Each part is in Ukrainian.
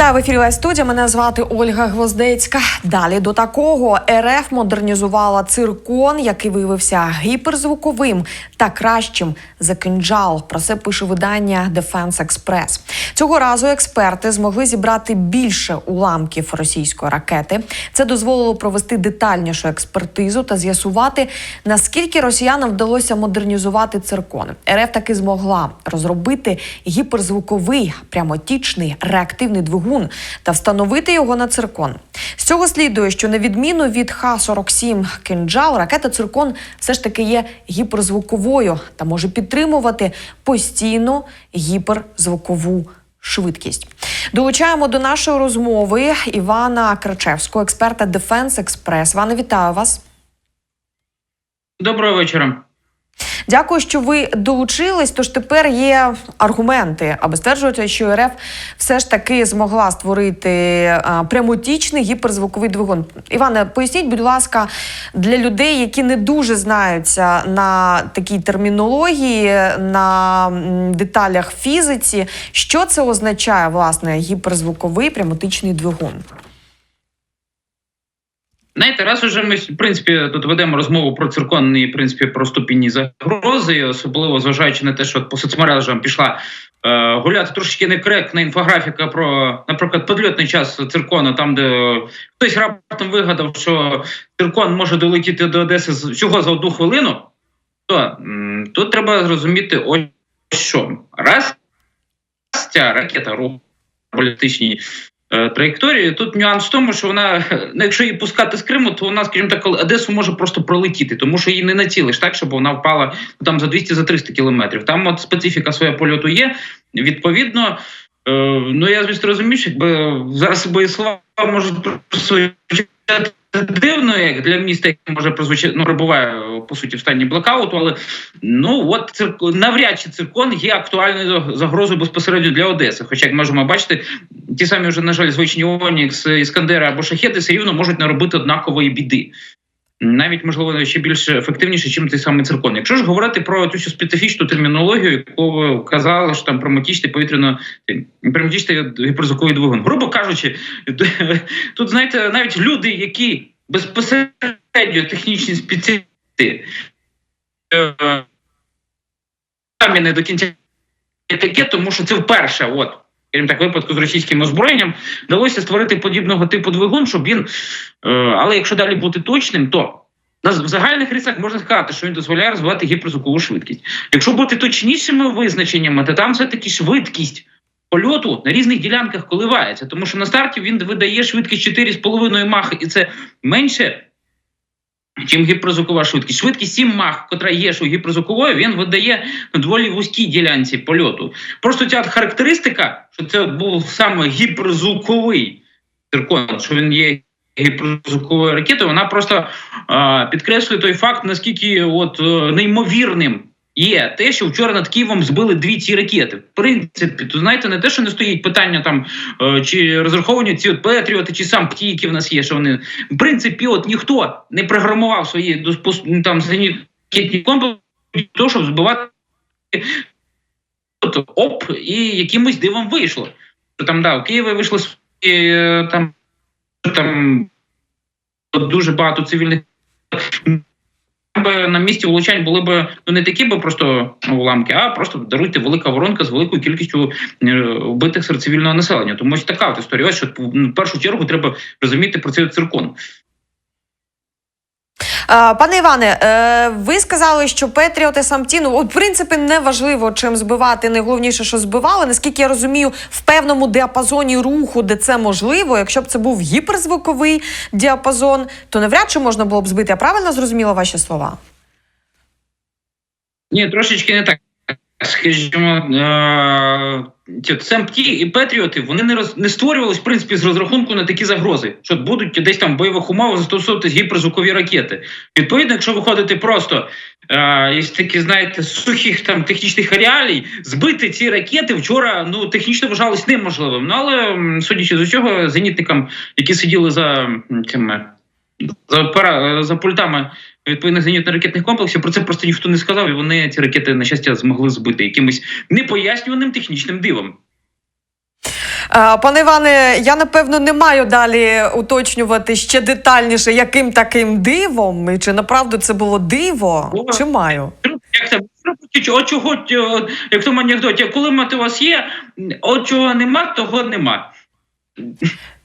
Вітаю в ефірі студія. Мене звати Ольга Гвоздецька. Далі до такого РФ модернізувала циркон, який виявився гіперзвуковим та кращим за кинджал. Про це пише видання Defense Express. Цього разу експерти змогли зібрати більше уламків російської ракети. Це дозволило провести детальнішу експертизу та з'ясувати, наскільки росіянам вдалося модернізувати циркон. РФ таки змогла розробити гіперзвуковий прямотічний реактивний двигун та встановити його на циркон. З цього слідує, що на відміну від Х-47 «Кинджал», ракета циркон все ж таки є гіперзвуковою та може підтримувати постійну гіперзвукову швидкість. Долучаємо до нашої розмови Івана Крачевського, експерта Defense Express. Іване, вітаю вас. Доброго вечора. Дякую, що ви долучились. Тож тепер є аргументи, аби стверджувати, що РФ все ж таки змогла створити прямотічний гіперзвуковий двигун. Іване, поясніть, будь ласка, для людей, які не дуже знаються на такій термінології, на деталях фізиці, що це означає власне гіперзвуковий прямотичний двигун? Знаєте, раз уже ми в принципі тут ведемо розмову про циркон в принципі про ступінні загрози, особливо зважаючи на те, що по соцмережам пішла е, гуляти трошечки некоректна інфографіка про, наприклад, підльотний час циркона, там де хтось раптом вигадав, що циркон може долетіти до Одеси всього за одну хвилину. То тут треба зрозуміти, ось що раз ця ракета руху політичній траєкторії. Тут нюанс в тому, що вона, е, ну, якщо її пускати з Криму, то вона, скажімо так, Одесу може просто пролетіти, тому що її не націлиш так, щоб вона впала там за 200 за 300 кілометрів. Там от специфіка своя польоту є. Відповідно, е, ну я звісно розумію, що якби зараз бої слова можуть прозвучати дивно, як для міста, може прозвучати, ну перебуває по суті в стані блокауту, але ну от цирк... навряд чи циркон є актуальною загрозою безпосередньо для Одеси. Хоча, як можемо бачити, ті самі вже, на жаль, звичні Онікс, Іскандери або шахеди все рівно можуть наробити однакової біди. Навіть можливо ще більш ефективніше, ніж той самий циркон. Якщо ж говорити про ту специфічну термінологію, яку ви казали, що там промотічний повітряно промотічний гіперзвуковий двигун, грубо кажучи, тут знаєте, навіть люди, які безпосередньо технічні спеціалісти, е, самі не до кінця таке, тому що це вперше, от скажімо так, випадку з російським озброєнням вдалося створити подібного типу двигун, щоб він. Е, але якщо далі бути точним, то в загальних рисах можна сказати, що він дозволяє розвивати гіперзвукову швидкість. Якщо бути точнішими визначеннями, то там все таки швидкість. Польоту на різних ділянках коливається, тому що на старті він видає швидкість 4,5 мах, і це менше, чим гіперзвукова швидкість. Швидкість 7 мах, котра є у гіперзвукової, він видає доволі вузькій ділянці польоту. Просто ця характеристика, що це був саме гіперзвуковий циркон, що він є гіперзвуковою ракетою, вона просто е підкреслює той факт, наскільки от е, неймовірним. Є те, що вчора над Києвом збили дві ці ракети. В принципі, то знаєте, не те, що не стоїть питання там е, чи розраховані ці от Петріоти, чи сам ПТІ, які в нас є, що вони в принципі, от ніхто не програмував свої ну, там зенітні комплекси того, щоб збивати от, оп, і якимось дивом вийшло. Там да, у Києві вийшло е, там, там дуже багато цивільних. Би на місці влучань були б ну не такі би просто уламки, а просто даруйте велика воронка з великою кількістю е, вбитих серед цивільного населення. Тому ось така от історія. Ось що в першу чергу треба розуміти про цей циркон. Пане Іване, е, ви сказали, що Петріоти самті, ну, в принципі, не важливо, чим збивати. Найголовніше, що збивали. Наскільки я розумію, в певному діапазоні руху, де це можливо, якщо б це був гіперзвуковий діапазон, то навряд чи можна було б збити. Я правильно зрозуміла ваші слова? Ні, трошечки не так. Скажімо, ті Семпті і Петріоти вони не роз не створювались в принципі з розрахунку на такі загрози, що будуть десь там в бойових умовах застосовуватись гіперзвукові ракети. Відповідно, якщо виходити просто е, із такі, знаєте, сухих там технічних реалій, збити ці ракети вчора ну технічно вважалось неможливим. Ну але судячи з усього, зенітникам, які сиділи за цими за пара за пультами відповідних зенітно-ракетних комплексів. Про це просто ніхто не сказав, і вони ці ракети на щастя змогли збити якимось непояснюваним технічним дивом. Пане Іване, я напевно не маю далі уточнювати ще детальніше, яким таким дивом, і чи направду це було диво, О. чи маю? Як це? От чого, як в тому анекдоті, коли мати у вас є, от чого нема, того нема.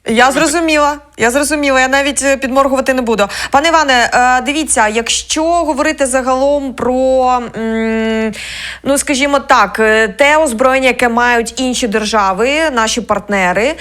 Я зрозуміла. Я зрозуміла. Я навіть е, підморгувати не буду. Пане Іване, е, дивіться, якщо говорити загалом про, ну скажімо так, е, те озброєння, яке мають інші держави, наші партнери,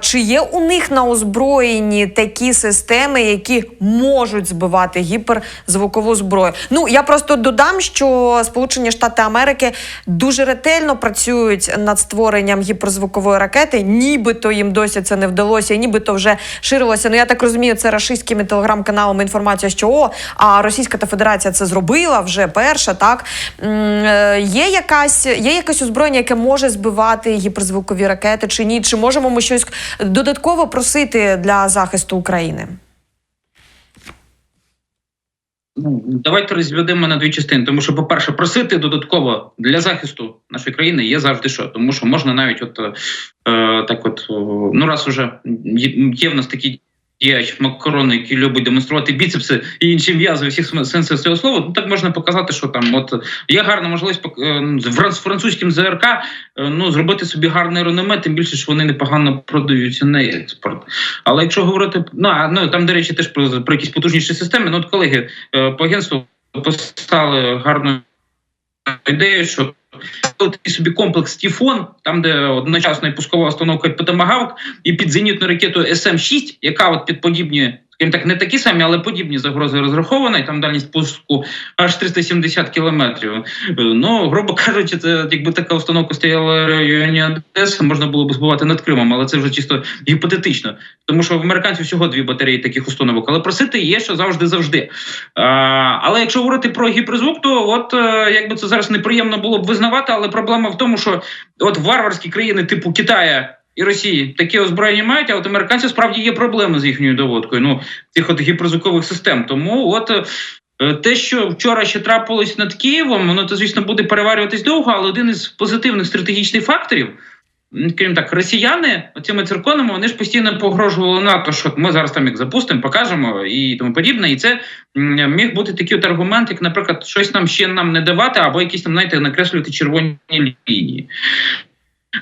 чи є у них на озброєнні такі системи, які можуть збивати гіперзвукову зброю? Ну я просто додам, що Сполучені Штати Америки дуже ретельно працюють над створенням гіперзвукової ракети, нібито їм досі це не вдалося, і нібито вже ширилося. Ну я так розумію, це рашистськими телеграм-каналами інформація, що о, а Російська та Федерація це зробила вже перша. Так е, є якась є якесь озброєння, яке може збивати гіперзвукові ракети чи ні? Чи можемо ми щось додатково просити для захисту України? Ну, давайте розведемо на дві частини. Тому що, по-перше, просити додатково для захисту нашої країни є завжди що. Тому що можна навіть, от е, так, от е, ну раз уже є в нас такі діяч Макрон, який любить демонструвати біцепси і інші м'язи всіх сенсах цього слова. Ну так можна показати, що там от є гарна можливість е, з фран- французьким ЗРК е, ну зробити собі гарне реноме, тим більше, що вони непогано продаються на експорт. Але якщо говорити, ну а ну там, до речі, теж про, про якісь потужніші системи. Ну, от колеги е, по агентству поставили гарну ідею, що такий собі комплекс Тіфон, там де одночасно і пускова установка під і під зенітну ракету СМ-6, яка от під подібні. Скажімо так, не такі самі, але подібні загрози розрахована, і там дальність пуску аж 370 кілометрів. Ну, грубо кажучи, це якби така установка стояла в районі Одеси, можна було б збивати над Кримом, але це вже чисто гіпотетично. Тому що в американців всього дві батареї таких установок. Але просити є, що завжди завжди. Але якщо говорити про гіперзвук, то от е, якби це зараз неприємно було б визнавати, але проблема в тому, що от варварські країни типу Китая. І Росії такі озброєння мають, а от американців справді є проблеми з їхньою доводкою. Ну цих от гіперзвукових систем. Тому от е, те, що вчора ще трапилось над Києвом, воно то звісно буде переварюватись довго, але один із позитивних стратегічних факторів. Крім так, росіяни цими цирконами вони ж постійно погрожували НАТО, що ми зараз там їх запустимо, покажемо і тому подібне. І це міг бути такий от аргумент, як, наприклад, щось нам ще нам не давати, або якісь там, знаєте, накреслювати червоні лінії.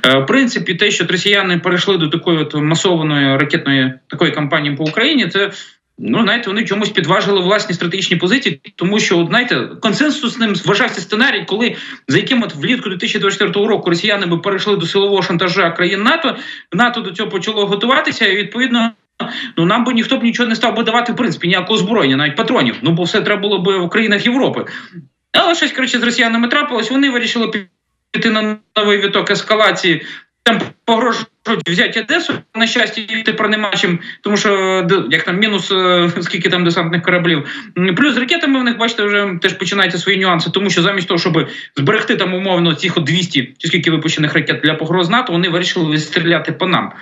Е, В принципі, те, що росіяни перейшли до такої от масованої ракетної такої кампанії по Україні, це ну знаєте, вони чомусь підважили власні стратегічні позиції, тому що знаєте, консенсусним вважався сценарій, коли за яким от влітку 2024 року росіяни би перейшли до силового шантажа країн НАТО, НАТО до цього почало готуватися, і відповідно. Ну нам би ніхто б нічого не став би давати в принципі ніякого озброєння, навіть патронів. Ну бо все треба було би в країнах Європи. Але щось коротше з росіянами трапилось. Вони вирішили піти на новий віток ескалації. Там погрожують взяти Одесу. На щастя, їти про нема чим, тому що як там мінус е, скільки там десантних кораблів. Плюс з ракетами в них, бачите, вже теж починаються свої нюанси, тому що замість того, щоб зберегти там умовно цих от 200 чи скільки випущених ракет для погроз НАТО, вони вирішили відстріляти по нам.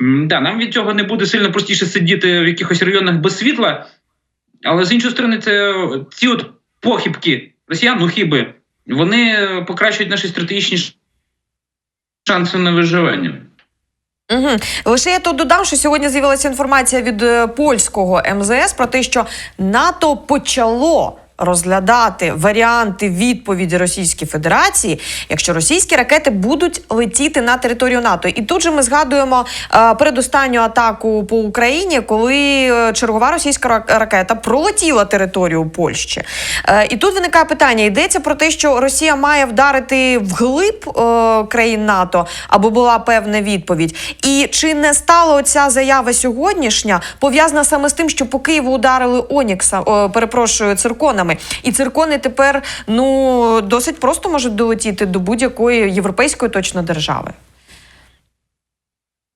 Да, нам від цього не буде сильно простіше сидіти в якихось районах без світла, але з іншої сторони, це ці от похибки росіян, ну хіби, вони покращують наші стратегічні шанси на виживання. Угу. Лише я тут додам, що сьогодні з'явилася інформація від е, польського МЗС про те, що НАТО почало. Розглядати варіанти відповіді Російській Федерації, якщо російські ракети будуть летіти на територію НАТО, і тут же ми згадуємо е, передостанню атаку по Україні, коли е, чергова російська рак- ракета пролетіла територію Польщі. Е, і тут виникає питання: йдеться про те, що Росія має вдарити вглиб країн НАТО, або була певна відповідь. І чи не стала оця заява сьогоднішня пов'язана саме з тим, що по Києву ударили Онікса, перепрошую, цирконами, і циркони тепер ну досить просто можуть долетіти до будь-якої європейської точно держави.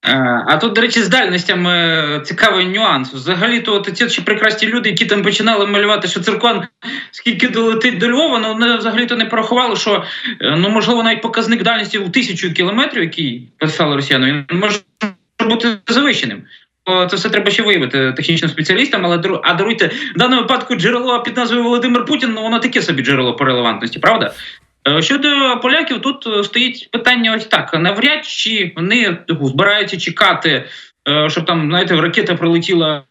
Е, А тут, до речі, з дальностями е, цікавий нюанс. Взагалі, то от ці ще прекрасні люди, які там починали малювати, що циркон скільки долетить до Львова, ну вони взагалі то не порахували, що е, ну можливо навіть показник дальності у тисячу кілометрів, який писали росіяни, він може бути завищеним. Це все треба ще виявити технічним спеціалістам, але а даруйте в даному випадку джерело під назвою Володимир Путін, ну воно таке собі джерело по релевантності, правда? Е, Щодо поляків, тут е, стоїть питання ось так: навряд чи вони типу, збираються чекати, е, щоб там, знаєте, ракета прилетіла.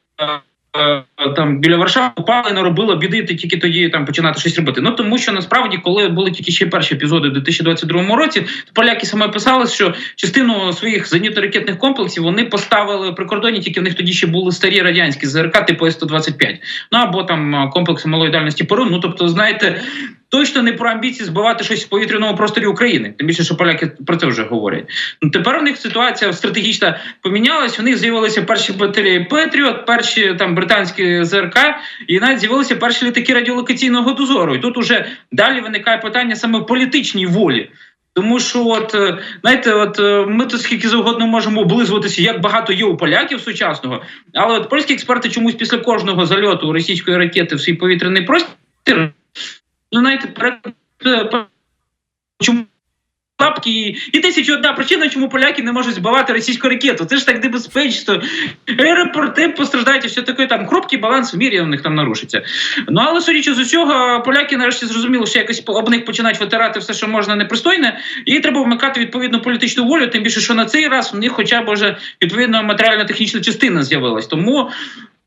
Е, Там біля Варшави упала і наробила біди, ти тільки тоді там починати щось робити. Ну тому що насправді, коли були тільки ще перші епізоди у 2022 році, то поляки саме писали, що частину своїх зенітно-ракетних комплексів вони поставили при кордоні, тільки в них тоді ще були старі радянські ЗРК, типу С-125. Ну або там комплекси малої дальності Перун. Ну тобто, знаєте, точно не про амбіції збивати щось в повітряному просторі України. Тим більше, що поляки про це вже говорять. Ну тепер у них ситуація стратегічна помінялась. У них з'явилися перші батареї Петріот, перші там британські ЗРК, і навіть з'явилися перші літаки радіолокаційного дозору. І тут уже далі виникає питання саме політичній волі. Тому що, от е, знаєте, от е, ми тут скільки завгодно можемо облизуватися, як багато є у поляків сучасного, але от польські експерти чомусь після кожного зальоту російської ракети в свій повітряний простір, знаєте, е, чому лапки і, і тисячу одна причина, чому поляки не можуть збивати російську ракету. Це ж так небезпечно. Аеропорти постраждають, і все таке там хрупкий баланс в мірі у них там нарушиться. Ну але судячи з усього, поляки нарешті зрозуміли, що якось об них починають витирати все, що можна непристойне, і треба вмикати відповідну політичну волю. Тим більше, що на цей раз в них хоча б вже відповідно матеріально-технічна частина з'явилась. Тому.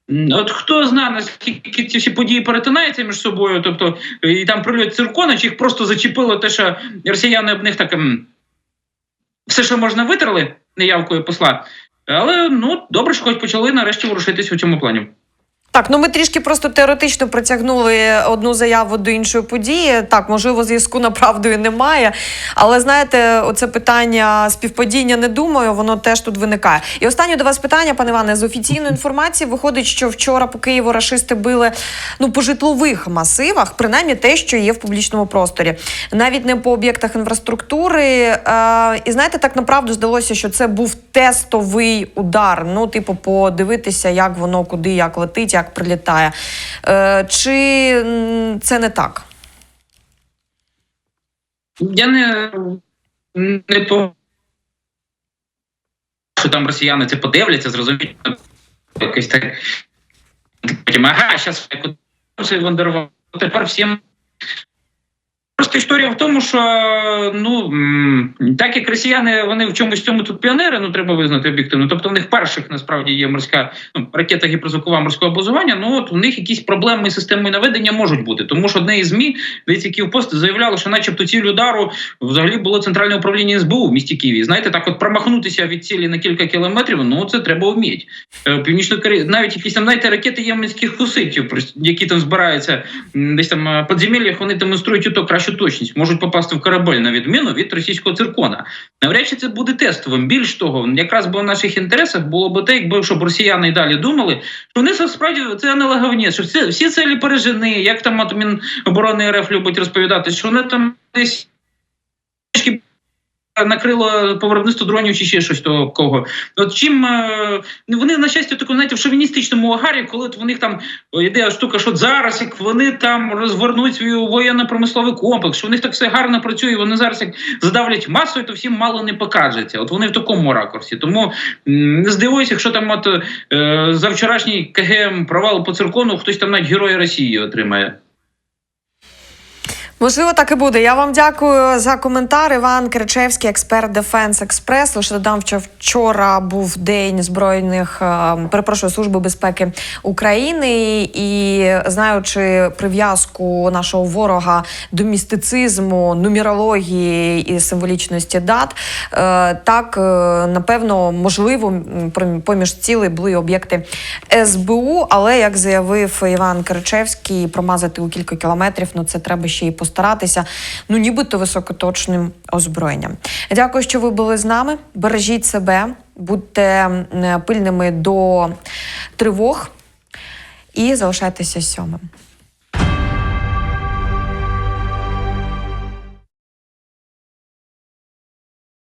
От хто знає, наскільки ці всі події перетинаються між собою, тобто і там прильот циркона, чи їх просто зачепило те, що росіяни об них так все, що можна, витерли неявкою посла. Але ну добре, що хоч почали нарешті ворушитись у цьому плані. Так, ну ми трішки просто теоретично притягнули одну заяву до іншої події. Так, можливо, зв'язку направдою немає. Але знаєте, оце питання співпадіння не думаю, воно теж тут виникає. І останнє до вас питання, пане Іване, з офіційної інформації виходить, що вчора по Києву рашисти били ну по житлових масивах, принаймні те, що є в публічному просторі, навіть не по об'єктах інфраструктури. Е, і знаєте, так направду здалося, що це був тестовий удар. Ну, типу, подивитися, як воно куди як летить, прилітає. Е, чи це не так? Я не, не по що там росіяни це подивляться, зрозуміють. Якось так. Ага, зараз Вандервал. Тепер всім. Просто історія в тому, що ну так як росіяни вони в чомусь цьому тут піонери, ну треба визнати об'єктивно. Тобто в них перших насправді є морська ну, ракета гіперзвукова морського базування. Ну от у них якісь проблеми з системою наведення можуть бути. Тому що одне із ЗМІ, десь пост заявляло, що, начебто, ціль удару взагалі було центральне управління СБУ в місті Києві. Знаєте, так от промахнутися від цілі на кілька кілометрів, ну це треба вміти. Е, Північно навіть якісь там знаєте, ракети єменських хуситів, які там збираються десь там е, подземеллях, вони демонструють ото кращу точність, можуть попасти в корабель на відміну від російського циркона. Навряд чи це буде тестовим. Більш того, якраз би в наших інтересах було б те, якби щоб росіяни й далі думали, що вони справді це аналоговні, що всі, всі цілі пережені, як там от Міноборони РФ любить розповідати, що вони там десь накрило по виробництву дронів чи ще щось того кого. От чим е, вони на щастя таку знаєте, в шовіністичному агарі, коли от в них там йде штука, що зараз як вони там розвернуть свій воєнно-промисловий комплекс, що в них так все гарно працює. Вони зараз як задавлять масою, то всім мало не покажеться. От вони в такому ракурсі. Тому не здивуюся, якщо там от е, за вчорашній КГМ провал по циркону, хтось там навіть героя Росії отримає. Можливо, так і буде. Я вам дякую за коментар. Іван Кричевський, експерт Дефенс Експрес. Лише додам, що вчора був день збройних е, перепрошую служби безпеки України, і знаючи прив'язку нашого ворога до містицизму, нумерології і символічності дат, е, так е, напевно можливо поміж цілей були об'єкти СБУ. Але як заявив Іван Кричевський, промазати у кілька кілометрів, ну це треба ще й постаратися. Ну, нібито високоточним озброєнням. Дякую, що ви були з нами. Бережіть себе, будьте пильними до тривог і залишайтеся сьомим.